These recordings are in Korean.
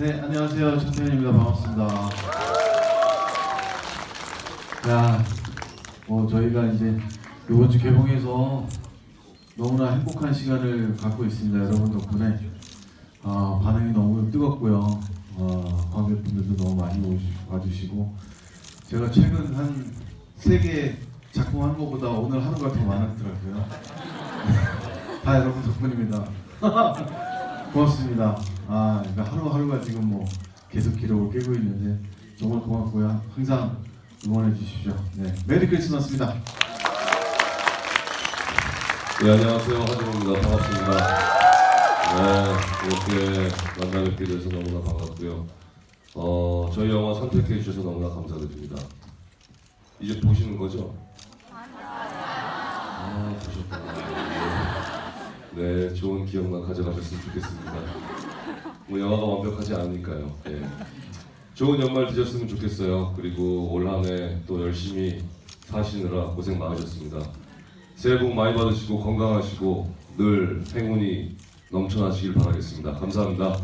네, 안녕하세요. 천태현입니다. 반갑습니다. 야, 뭐 저희가 이제 이번 주 개봉해서 너무나 행복한 시간을 갖고 있습니다. 여러분 덕분에 아, 반응이 너무 뜨겁고요. 어, 관객분들도 너무 많이 오시, 와주시고 제가 최근 한 세 개 작품 한 것보다 오늘 하루가 더 많았더라고요. 다 여러분 덕분입니다. 고맙습니다. 아, 그러니까 하루하루가 지금 뭐 계속 기록을 깨고 있는데 정말 고맙고요. 항상 응원해 주십시오. 네, 메리 크리스마스입니다. 네, 안녕하세요. 하정우입니다. 반갑습니다. 네, 이렇게 만나 뵙게 돼서 너무나 반갑고요. 어, 저희 영화 선택해 주셔서 너무나 감사드립니다. 이제 보시는 거죠? 아, 보셨구나. 네, 좋은 기억만 가져가셨으면 좋겠습니다. 뭐 영화가 완벽하지 않으니까요. 예. 좋은 연말 되셨으면 좋겠어요. 그리고 올 한 해 또 열심히 사시느라 고생 많으셨습니다. 새해 복 많이 받으시고 건강하시고 늘 행운이 넘쳐나시길 바라겠습니다. 감사합니다.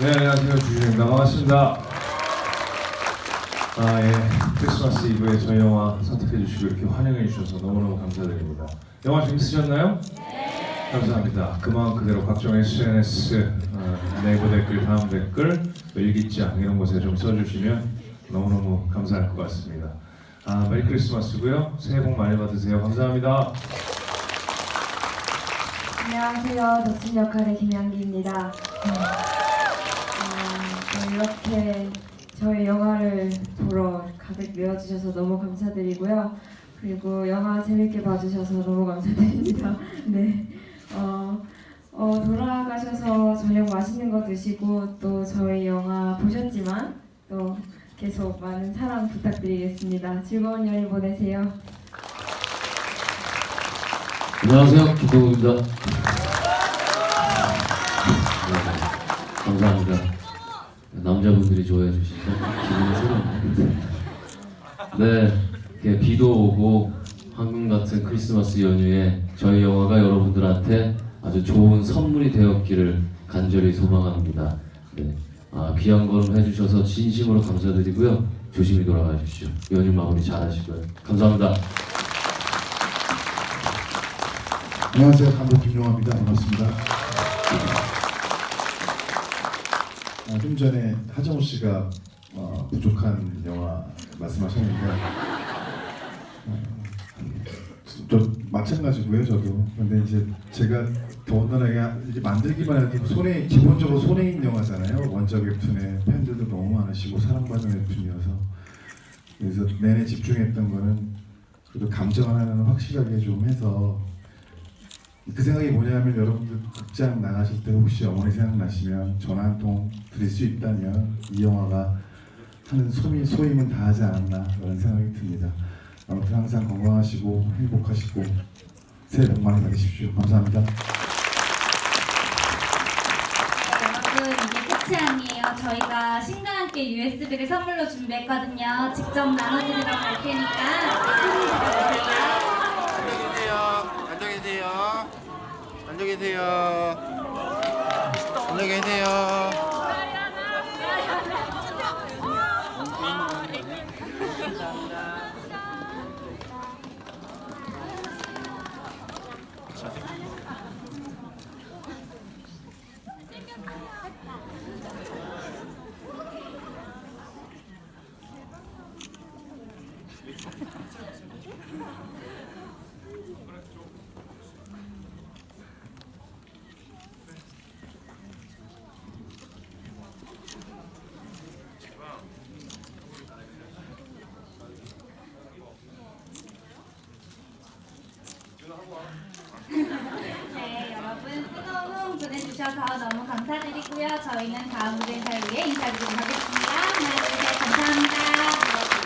네, 안녕하세요. 주진입니다. 반갑습니다. 아, 예. 크리스마스 이브에 저희 영화 선택해 주시고 이렇게 환영해 주셔서 너무너무 감사드립니다. 영화 재밌으셨나요? 네. 감사합니다. 그만 그대로 각종 SNS, 어, 네이버 댓글, 다음 댓글, 또 일기장 이런 곳에 좀 써주시면 너무너무 감사할 것 같습니다. 아, 메리 크리스마스고요. 새해 복 많이 받으세요. 감사합니다. 안녕하세요. 덕진 역할의 김양기입니다. 음, 어, 이렇게 저희 영화를 보러 가득 메워주셔서 너무 감사드리고요. 그리고 영화 재밌게 봐주셔서 너무 감사드립니다. 네. 어, 어, 돌아가셔서 저녁 맛있는 거 드시고 또 저희 영화 보셨지만 또 계속 많은 사랑 부탁드리겠습니다. 즐거운 연휴 보내세요. 안녕하세요. 김동욱입니다. 네, 감사합니다. 남자분들이 좋아해 주시니까 기분이 새롭네요. 네, 이렇게 비도 오고 황금 같은 크리스마스 연휴에 저희 영화가 여러분들한테 아주 좋은 선물이 되었기를 간절히 소망합니다. 네, 아, 귀한 걸음 해주셔서 진심으로 감사드리고요. 조심히 돌아가 주십시오. 연휴 마무리 잘 하시고요. 감사합니다. 안녕하세요. 감독 김용화입니다. 반갑습니다. 아, 좀 전에 하정우 씨가 어, 부족한 영화 말씀하셨는데 어, 저 마찬가지고요. 저도. 근데 이제 제가 더군다나 이게 만들기만 해도 손에 기본적으로 있는 영화잖아요. 원작 웹툰에 팬들도 너무 많으시고 사랑받는 웹툰이어서 그래서 내내 집중했던 거는 그래도 감정 하나는 확실하게 좀 해서 그 생각이 뭐냐면 여러분들 극장 나가실 때 혹시 어머니 생각나시면 전화 한 통 드릴 수 있다면 이 영화가 하는 소미, 소임은 다 하지 않았나 그런 생각이 듭니다. 아무튼 항상 건강하시고 행복하시고 새해 복 많이 받으십시오. 감사합니다. 여러분 이게 끝이 아니에요. 저희가 신과 함께 USB를 선물로 준비했거든요. 직접 나눠드리러 갈 테니까. 앉아 계세요. 앉아 계세요. 네, 여러분 보내주셔서 너무 감사드리고요. 저희는 다음 무대를 위해 인사드리도록 하겠습니다. 하나, 둘, 셋, 감사합니다.